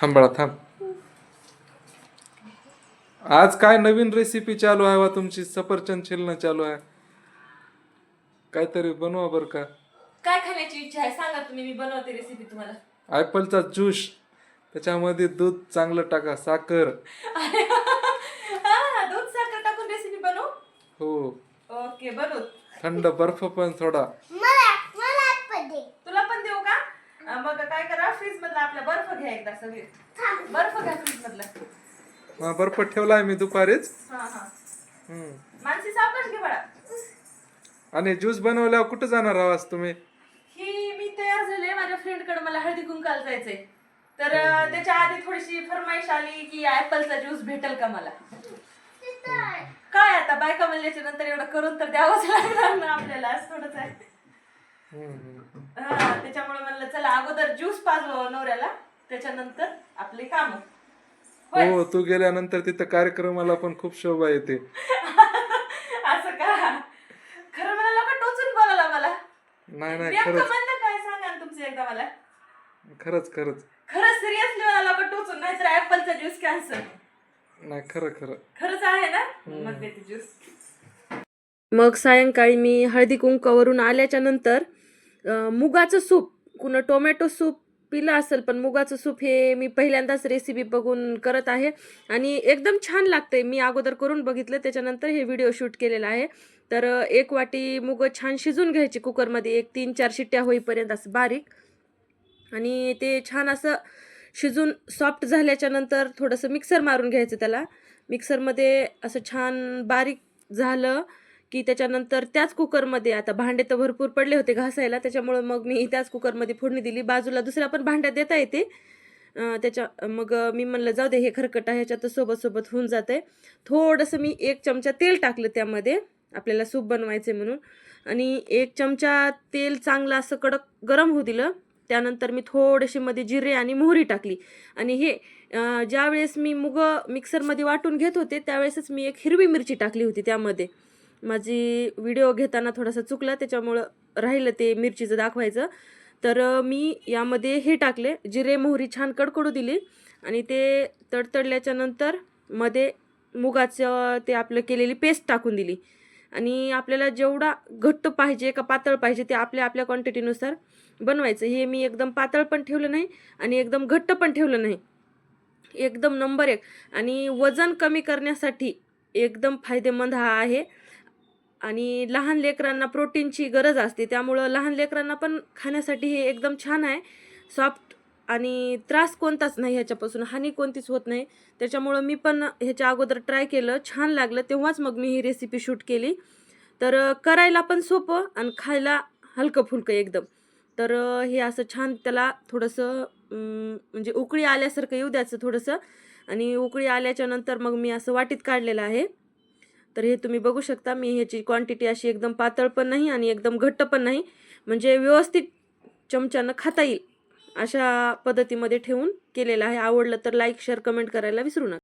थांब बाळा थांब. आज काय नवीन रेसिपी चालू आहे वा तुमची? सफरचंद छिलणं चालू आहे. काहीतरी बनवा बर का? काय खाण्याची इच्छा आहे? सांगा तुम्ही मी बनवते रेसिपी तुम्हाला. ऍपलचा ज्यूस त्याच्यामध्ये दूध चांगलं टाका साखर. अरे हा, दूध साखर टाकून रेसिपी बनवू? हो. ओके बनवू. थंड बर्फ पण थोडा मला मला पण दे तुला पण देऊ का अं, मग काय करा फ्रीज मधला आपला बर्फ घ्या एकदा सगळे. बर्फ घ्या फ्रीज मधला हा, बर्फ ठेवलाय मी दुपारीच. हा हा. हम्म. मानसी सावकाश घे बाळा. आणि ज्यूस बनवल्यावर कुठं जाणार आवाज तुम्ही? ही मी तयार झाले माझ्या फ्रेंडकडे मला हळदी कुंकाल जायचंय. तर अं, त्याच्या आधी थोडीशी फरमाईश आली की ऍपलचा ज्यूस भेटेल का मला? काय आता बायका म्हणल्याच्या नंतर एवढं करून तर द्यावंच लागणार ना आपल्याला. असं थोडंच आहे. हा, त्याच्यामुळे म्हणलं चला अगोदर ज्यूस पाजलो नवऱ्याला. त्याच्यानंतर आपली काम. हो तू गेल्यानंतर तिथं कार्यक्रमाला पण खूप शोभा येते. असं का? खरं म्हणाला का टोचून बोलायला मला? नाही नाही नेमकं खरंच. काय सांगा ना तुमचं एकदा मला? खरंच खरंच. खरं सिरियसली म्हणाला का टोचून? नाहीतर ऍपलचा ज्यूस कॅन्सल नाही खरं खरं. खरंच आहे ना? मग देते ज्यूस मग सायंकाळी मी हळदी कुंकावरून आल्याच्यानंतर मुगाचं सूप. कुणं टोमॅटो सूप पिलं असेल पण मुगाचं सूप हे मी पहिल्यांदाच रेसिपी बघून करत आहे. आणि एकदम छान लागतंय. मी अगोदर करून बघितलं त्याच्यानंतर हे व्हिडिओ शूट केलेला आहे. तर एक वाटी मुग छान शिजून घ्यायची कुकरमध्ये. एक तीन चार शिट्ट्या होईपर्यंत असं बारीक. आणि ते छान असं शिजून सॉफ्ट झाल्याच्यानंतर थोडंसं मिक्सर मारून घ्यायचं त्याला. मिक्सरमध्ये असं छान बारीक झालं. की त्याच्यानंतर त्याच कुकरमध्ये आता भांडे तर भरपूर पडले होते घासायला त्याच्यामुळं मग मी त्याच कुकरमध्ये फोडणी दिली. बाजूला दुसऱ्या पण भांड्यात देता येते. त्याच्या मग मी म्हणलं जाऊ दे हे खरकट आहे ह्याच्यात सोबत सोबत होऊन जाते थोडंसं मी एक चमचा तेल टाकलं त्यामध्ये आपल्याला सूप बनवायचे म्हणून. आणि एक चमचा तेल चांगलं असं कडक गरम होऊ दिलं. त्यानंतर मी थोडेसे मध्ये जिरे आणि मोहरी टाकली. आणि हे ज्यावेळेस मी मुग मिक्सरमध्ये वाटून घेत होते त्यावेळेसच मी एक हिरवी मिरची टाकली होती त्यामध्ये. माझी व्हिडिओ घेताना थोडासा चुकला त्याच्यामुळं राहिलं ते मिरचीचं दाखवायचं. तर मी यामध्ये हे टाकले जिरे मोहरी छान कडकडू दिली आणि ते तडतडल्याच्या नंतर मध्ये मुगाचं ते आपलं केलेली पेस्ट टाकून दिली. आणि आपल्याला जेवढा घट्ट पाहिजे का पातळ पाहिजे ते आपल्या आपल्या क्वांटिटीनुसार बनवायचं. हे मी एकदम पातळ पण ठेवलं नाही आणि एकदम घट्ट पण ठेवलं नाही. एकदम नंबर एक. आणि वजन कमी करण्यासाठी एकदम फायदेमंद हा आहे. आणि लहान लेकरांना प्रोटीनची गरज असते त्यामुळं लहान लेकरांना पण खाण्यासाठी हे एकदम छान आहे. सॉफ्ट आणि त्रास कोणताच नाही ह्याच्यापासून हानी कोणतीच होत नाही. त्याच्यामुळं मी पण ह्याच्या अगोदर ट्राय केलं छान लागलं तेव्हाच मग मी ही रेसिपी शूट केली. तर करायला पण सोपं आणि खायला हलकं फुलकं एकदम. तर हे असं छान त्याला थोडंसं म्हणजे उकळी आल्यासारखं येऊ द्यायचं थोडंसं. आणि उकळी आल्याच्यानंतर मग मी असं वाटीत काढलेलं आहे. तर हे तुम्ही बघू शकता मी ह्याची क्वांटिटी अशी एकदम पातळ पण नाही आणि एकदम घट्ट पण नाही. म्हणजे व्यवस्थित चमच्यानं खाता येईल अशा पद्धतीमध्ये ठेवून केलेलं आहे. आवडलं तर लाईक शेअर कमेंट करायला विसरू नका.